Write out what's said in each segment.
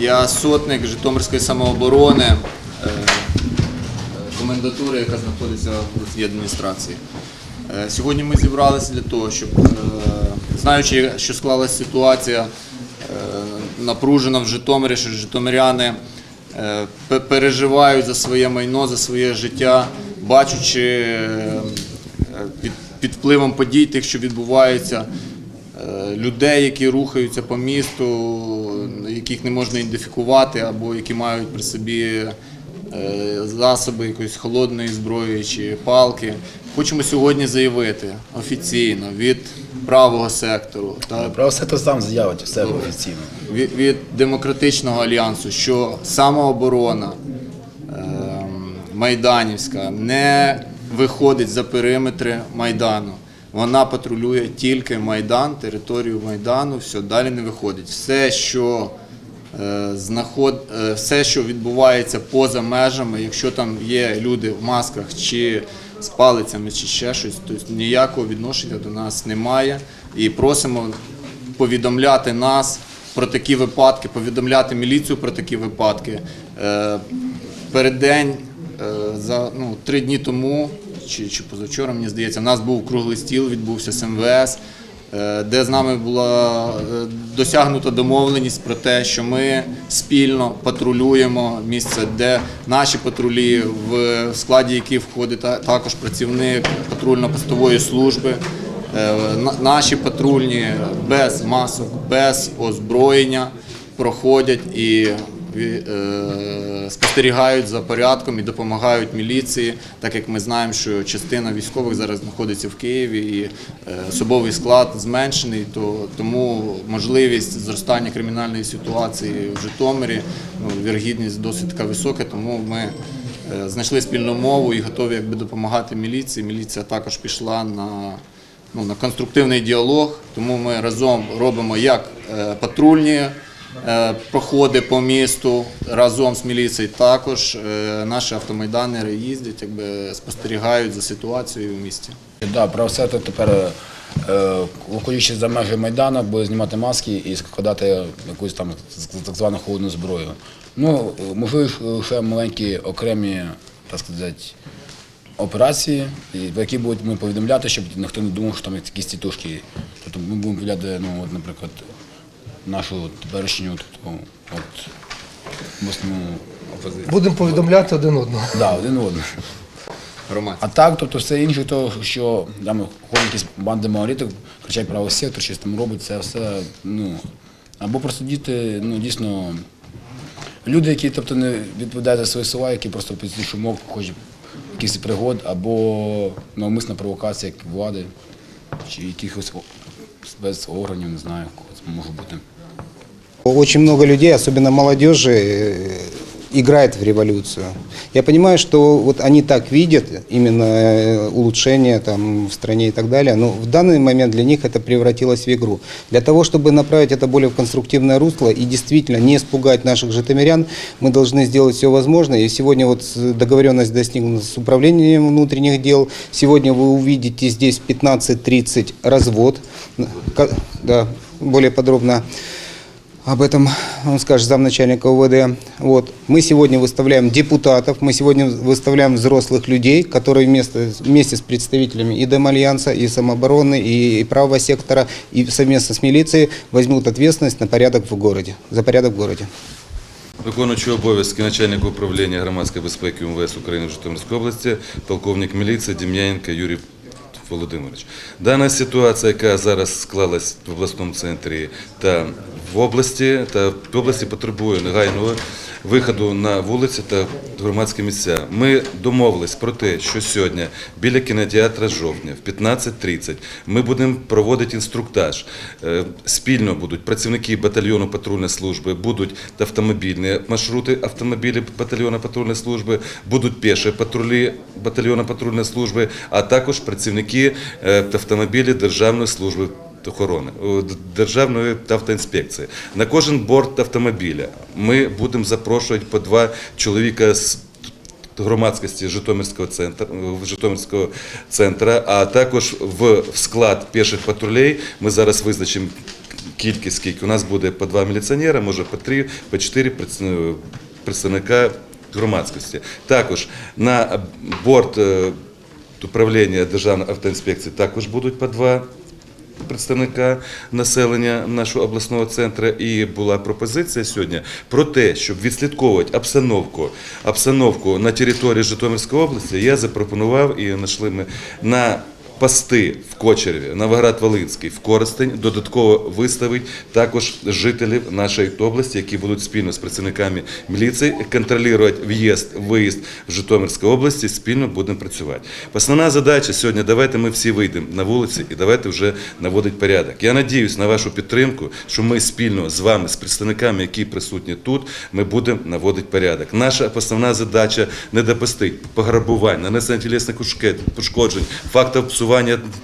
Я сотник Житомирської самооборони, е, комендатури, яка знаходиться в цій адміністрації. Е, Сьогодні ми зібралися для того, щоб, е, знаючи, що склалася ситуація напружена в Житомирі, що житомиряни переживають за своє майно, за своє життя, бачачи е, під, під впливом подій, тих, що відбуваються, людей, які рухаються по місту, яких не можна ідентифікувати, або які мають при собі е, засоби якоїсь холодної зброї чи палки. Хочемо сьогодні заявити офіційно від правого сектору та Про все сам заявить все офіційно. від, від демократичного альянсу, що самооборона ем, майданівська не виходить за периметри майдану. Вона патрулює тільки майдан, територію майдану, все далі не виходить. Все, що е, знаход... е, все, що відбувається поза межами, якщо там є люди в масках чи з палицями, чи ще щось, то ніякого відношення до нас немає. І просимо повідомляти нас про такі випадки, повідомляти міліцію про такі випадки. Е, Переддень е, за ну, три дні тому, чи, чи позавчора, мені здається, у нас був круглий стіл, відбувся з МВС, е, де з нами була е, досягнута домовленість про те, що ми спільно патрулюємо місце, де наші патрулі, в складі яких входить також працівник патрульно-постової служби. Е, на- Наші патрульні без масок, без озброєння проходять і е, спостерігають за порядком і допомагають міліції, так як ми знаємо, що частина військових зараз знаходиться в Києві і е, особовий склад зменшений, то тому можливість зростання кримінальної ситуації в Житомирі, ну, вірогідність досить така висока, тому ми е, знайшли спільну мову і готові якби допомагати міліції. Міліція також пішла на ну, на конструктивний діалог, тому ми разом робимо як е, патрульні е, проходи по місту разом з міліцією. Також е, наші автомайданери їздять, якби спостерігають за ситуацією в місті. Да, про все то тепер, е, виходячи за межі Майдану, буде знімати маски і складати якусь там так звану холодну зброю. Ну, можливо, ще маленькі окремі, так сказати, операції, про які будуть ми повідомляти, щоб ніхто не думав, що там якісь тітушки. Тобто ми будемо повідомляти, ну, от, наприклад, нашу теперішню от, обласну опозицію. Будемо повідомляти один одного. Да, один одного. А так, тобто все інше, то що там ходять якісь банди малоліток, кричать правий сектор, щось там робить, це все, ну, або просто діти, ну, дійсно, люди, які тобто, не відповідають за свої слова, які просто під шумок хочуть якихось пригод, або навмисна провокація як влади, чи якихось о- спецорганів, не знаю, кого це може бути. Очень много людей, особенно молодежи, э, играет в революцию. Я понимаю, что вот они так видят именно э, улучшение там, в стране и так далее, но в данный момент для них это превратилось в игру. Для того, чтобы направить это более в конструктивное русло и действительно не испугать наших житомирян, мы должны сделать все возможное. И сегодня вот договоренность достигнута с управлением внутренних дел. Сегодня вы увидите здесь 15.30 развод. Да, более подробно об этом он скажет замначальника УВД. Вот. Мы сегодня выставляем депутатов, мы сегодня выставляем взрослых людей, которые вместе, вместе с представителями и Демальянса, и самообороны, и, и правого сектора, и совместно с милицией возьмут ответственность на порядок в городе, за порядок в городе. Виконуючий обов'язки начальника управління громадської безпеки МВС України в Житомирській області, полковник міліції Дем'яненко Юрій Володимирович. Дана ситуація, яка зараз склалась в обласному центрі та в області, та в області потребує негайного виходу на вулиці та громадські місця. Ми домовились про те, що сьогодні біля кінотеатра жовтня в 15.30 ми будемо проводити інструктаж. Е, Спільно будуть працівники батальйону патрульної служби, будуть автомобільні маршрути автомобілів батальйону патрульної служби, будуть піші патрулі батальйону патрульної служби, а також працівники е, автомобілів Державної служби охорони Державної автоінспекції. На кожен борт автомобіля ми будемо запрошувати по два чоловіка з громадськості Житомирського центру, Житомирського центра, а також в склад піших патрулей ми зараз визначимо кількість, скільки у нас буде по два міліціонера, може по три, по чотири представ- представника громадськості. Також на борт е, управління Державної автоінспекції також будуть по два представника населення нашого обласного центру. І була пропозиція сьогодні про те, щоб відслідковувати обстановку, обстановку на території Житомирської області. Я запропонував і знайшли ми на пости в Кочереві, Новоград-Волинський, в Коростень додатково виставить також жителів нашої області, які будуть спільно з працівниками міліції контролювати в'їзд, виїзд в Житомирській області. Спільно будемо працювати. Основна задача сьогодні давайте ми всі вийдемо на вулиці і давайте вже наводити порядок. Я надіюсь на вашу підтримку, що ми спільно з вами, з представниками, які присутні тут, ми будемо наводити порядок. Наша основна задача не допустити пограбувань, нанесення тілесних ушкод- пошкоджень, фактів псування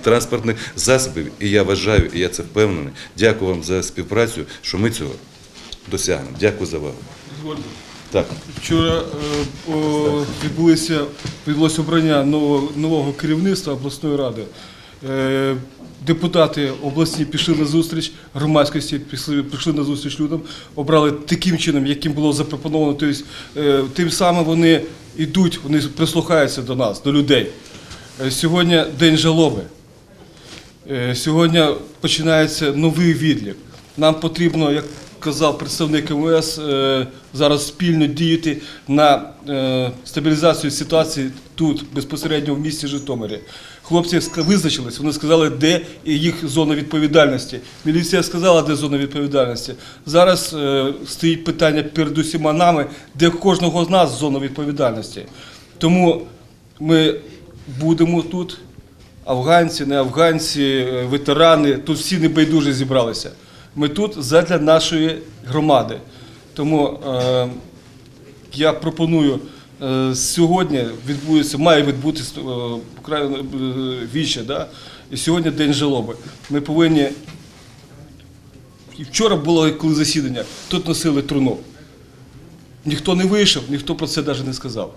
транспортних засобів. І я вважаю, і я це впевнений. Дякую вам за співпрацю, що ми цього досягнемо. Дякую за увагу. Так. Вчора е, відбулося, відбулося обрання нового, нового керівництва обласної ради. Е, депутати обласні пішли на зустріч, громадськості пішли, пішли на зустріч людям, обрали таким чином, яким було запропоновано. Тобто, е, тим самим вони йдуть, вони прислухаються до нас, до людей. Е, сьогодні день жалоби. Е, Сьогодні починається новий відлік. Нам потрібно, як казав представник МВС, е, зараз спільно діяти на стабілізацію ситуації тут, безпосередньо в місті Житомирі. Хлопці визначились, вони сказали, де їх зона відповідальності. Міліція сказала, де зона відповідальності. Зараз стоїть питання перед усіма нами, де кожного з нас зона відповідальності. Тому ми будемо тут афганці, не афганці, е, ветерани, тут всі небайдужі зібралися. Ми тут задля нашої громади. Тому е, я пропоную е, сьогодні відбудеться, має відбутися е, е, віче, да? і сьогодні день жалоби. Ми повинні. І вчора було коли засідання, тут носили труну. Ніхто не вийшов, ніхто про це навіть не сказав.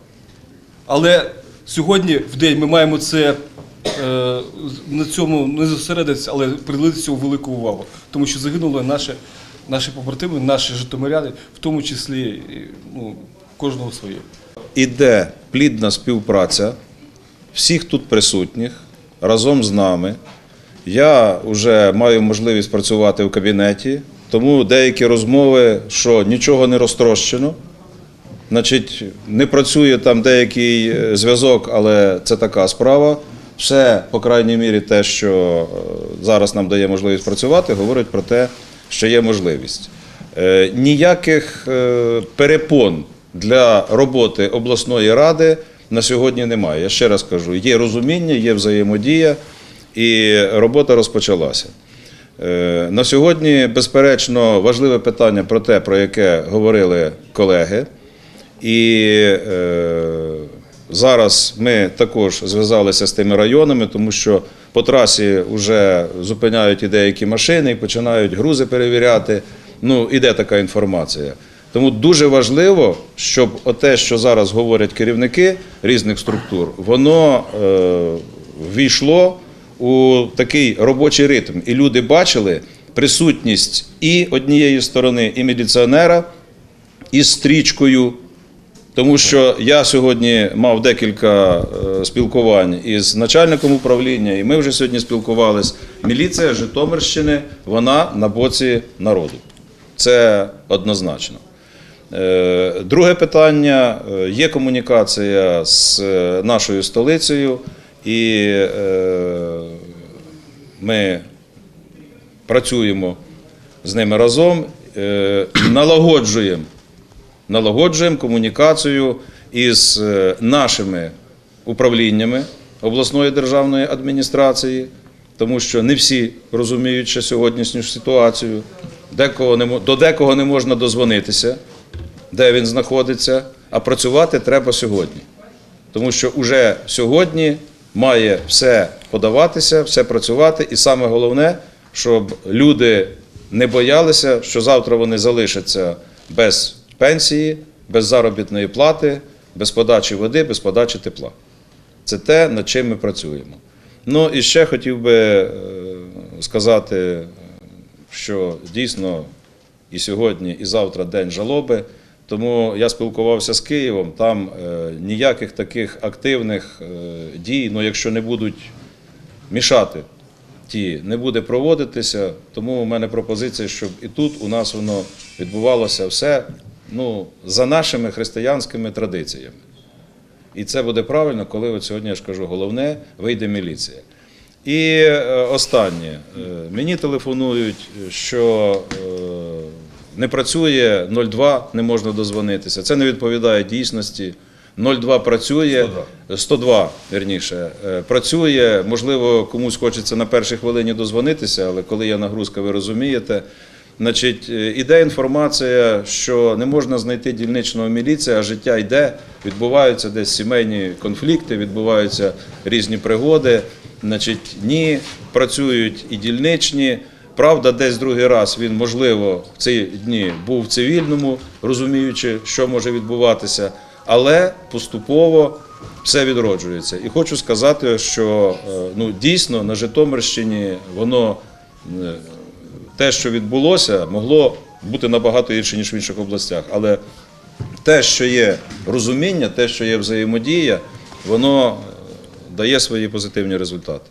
Але сьогодні в день ми маємо це е, на цьому не зосередитися, але приділити цьому велику увагу. Тому що загинули наші, наші побратими, наші житомиряни, в тому числі ну, кожного своє. іде плідна співпраця всіх тут присутніх разом з нами. Я вже маю можливість працювати в кабінеті, тому деякі розмови, що нічого не розтрощено, значить, не працює там деякий е, зв'язок, але це така справа. Все, по крайній мірі, те, що е, зараз нам дає можливість працювати, говорить про те, що є можливість. Е, Ніяких перепон для роботи обласної ради на сьогодні немає. Я ще раз кажу: є розуміння, є взаємодія, і робота розпочалася. На сьогодні, безперечно, важливе питання про те, про яке говорили колеги. І е, зараз ми також зв'язалися з тими районами, тому що по трасі вже зупиняють і деякі машини, і починають грузи перевіряти. Ну, іде така інформація. Тому дуже важливо, щоб те, що зараз говорять керівники різних структур, воно е, ввійшло у такий робочий ритм. І люди бачили присутність і однієї сторони, і міліціонера, із стрічкою. Тому що я сьогодні мав декілька е, спілкувань із начальником управління, і ми вже сьогодні спілкувалися. Міліція Житомирщини, вона на боці народу. Це однозначно. Е, Друге питання: Е, є комунікація з нашою столицею, і ми працюємо з ними разом, налагоджуємо налагоджуємо комунікацію із е, нашими управліннями обласної державної адміністрації, тому що не всі розуміють ще сьогоднішню ситуацію. Декого не, до декого не можна дозвонитися, де він знаходиться, а працювати треба сьогодні. Тому що вже сьогодні має все подаватися, все працювати, і саме головне, щоб люди не боялися, що завтра вони залишаться без пенсії, без заробітної плати, без подачі води, без подачі тепла. Це те, над чим ми працюємо. Ну і ще хотів би е, сказати що дійсно і сьогодні, і завтра день жалоби. Тому я спілкувався з Києвом, там е, ніяких таких активних е, дій, ну якщо не будуть мішати ті, не буде проводитися. Тому у мене пропозиція, щоб і тут у нас воно відбувалося все ну, за нашими християнськими традиціями. І це буде правильно, коли от сьогодні я ж кажу, головне вийде міліція. І е, останнє. Е, Мені телефонують, що е, не працює 02, не можна дозвонитися. Це не відповідає дійсності. 02 працює, 102, 102 вірніше, е, працює. Можливо, комусь хочеться на першій хвилині дозвонитися, але коли є нагрузка, ви розумієте. Значить, е, іде інформація, що не можна знайти дільничного міліція, а життя йде, відбуваються десь сімейні конфлікти, відбуваються різні пригоди. Значить, ні, працюють і дільничні. Правда, десь другий раз він, можливо, в ці дні був в цивільному, розуміючи, що може відбуватися, але поступово все відроджується. І хочу сказати, що е, ну, дійсно на Житомирщині воно е, те, що відбулося, могло бути набагато гірше, ніж в інших областях. Але те, що є розуміння, те, що є взаємодія, воно е, дає свої позитивні результати.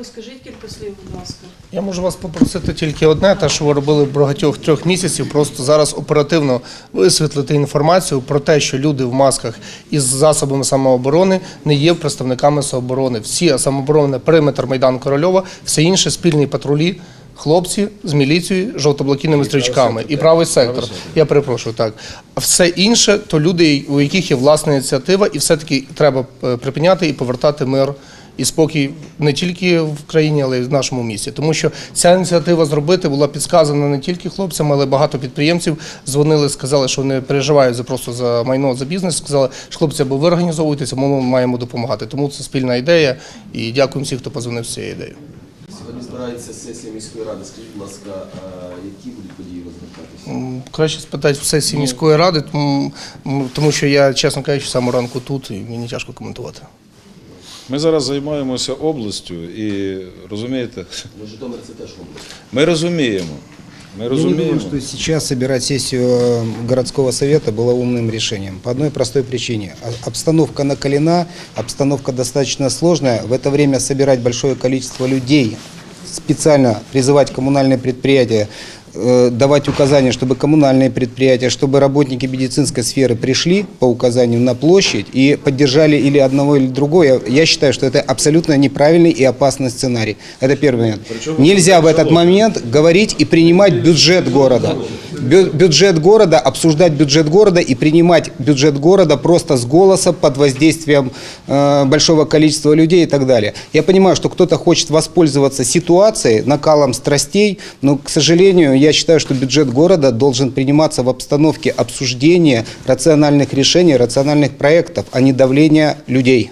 Ви скажіть кілька слів, будь ласка. Я можу вас попросити тільки одне, те, що ви робили багатьох трьох місяців, просто зараз оперативно висвітлити інформацію про те, що люди в масках із засобами самооборони не є представниками самооборони. Всі самооборони, периметр Майдан Корольова, все інше спільні патрулі. Хлопці з міліцією, жовто-блакитними стрічками і правий сектор. Я перепрошую так. А все інше то люди, у яких є власна ініціатива, і все-таки треба е, припиняти і повертати мир і спокій не тільки в країні, але й в нашому місті. Тому що ця ініціатива зробити була підсказана не тільки хлопцям, але багато підприємців дзвонили, сказали, що вони переживають за просто за майно, за бізнес. Сказали, що хлопці, або ви організовуєтеся, ми маємо допомагати. Тому це спільна ідея. І дякуємо всім, хто позвонив з цією ідеєю. Сьогодні збирається сесія міської ради. Скажіть, будь ласка, які будуть події розгортатися? Краще спитати в сесії міської ради, тому, що я, чесно кажучи, самого ранку тут і мені тяжко коментувати. Ми зараз займаємося областю і розумієте, Ну, Житомир це теж область. ми розуміємо. Ми Я не розуміємо. думаю, что сейчас собирать сессию э, городского совета было умным решением. По одной простой причине. А- Обстановка накалена, обстановка достаточно сложная. В это время собирать большое количество людей, специально призывать коммунальные предприятия, э, давать указания, чтобы коммунальные предприятия, чтобы работники медицинской сферы пришли по указанию на площадь и поддержали или одного, или другого. Я, я считаю, что это абсолютно неправильный и опасный сценарий. Это первый момент. Нельзя в этот момент говорить и принимать бюджет города. Бю- Бюджет города, обсуждать бюджет города и принимать бюджет города просто с голоса под воздействием э, большого количества людей и так далее. Я понимаю, что кто-то хочет воспользоваться ситуацией, накалом страстей, но, к сожалению, я считаю, что бюджет города должен приниматься в обстановке обсуждения рациональных решений, рациональных проектов, а не давления людей.